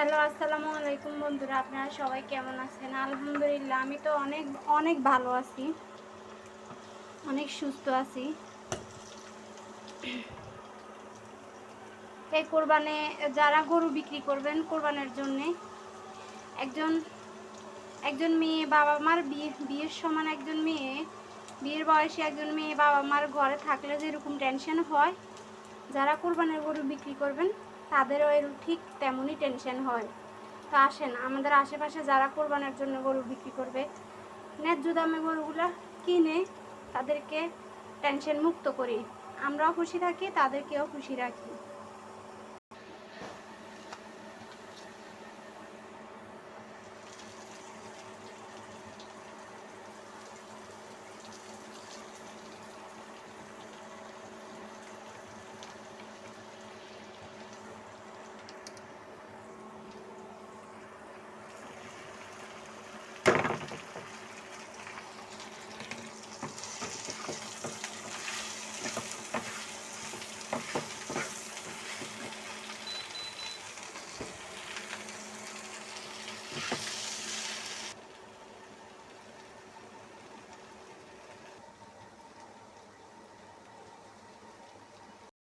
Hello, আসসালামু আলাইকুম বন্ধুরা, আপনারা সবাই কেমন আছেন? আলহামদুলিল্লাহ, আমি তো অনেক অনেক ভালো আছি। অনেক সুস্থ আছি। এই কোরবানে, যারা গরু বিক্রি করবেন কোরবানের জন্যে, একজন একজন মেয়ে বাবা মার বিয়ে, বিয়ের সমান একজন মেয়ে, বিয়ের বয়সে একজন মেয়ে বাবা মার ঘরে থাকলে যেরকম টেনশন হয়, যারা কোরবানের গরু বিক্রি করবেন তাদেরও এর ঠিক তেমনই টেনশন হয়। তো আসেন, আমাদের আশেপাশে যারা কোরবানের জন্য গরু বিক্রি করবে, ন্যায্য দামে গরুগুলো কিনে তাদেরকে টেনশন মুক্ত করি। আমরাও খুশি থাকি, তাদেরকেও খুশি রাখি।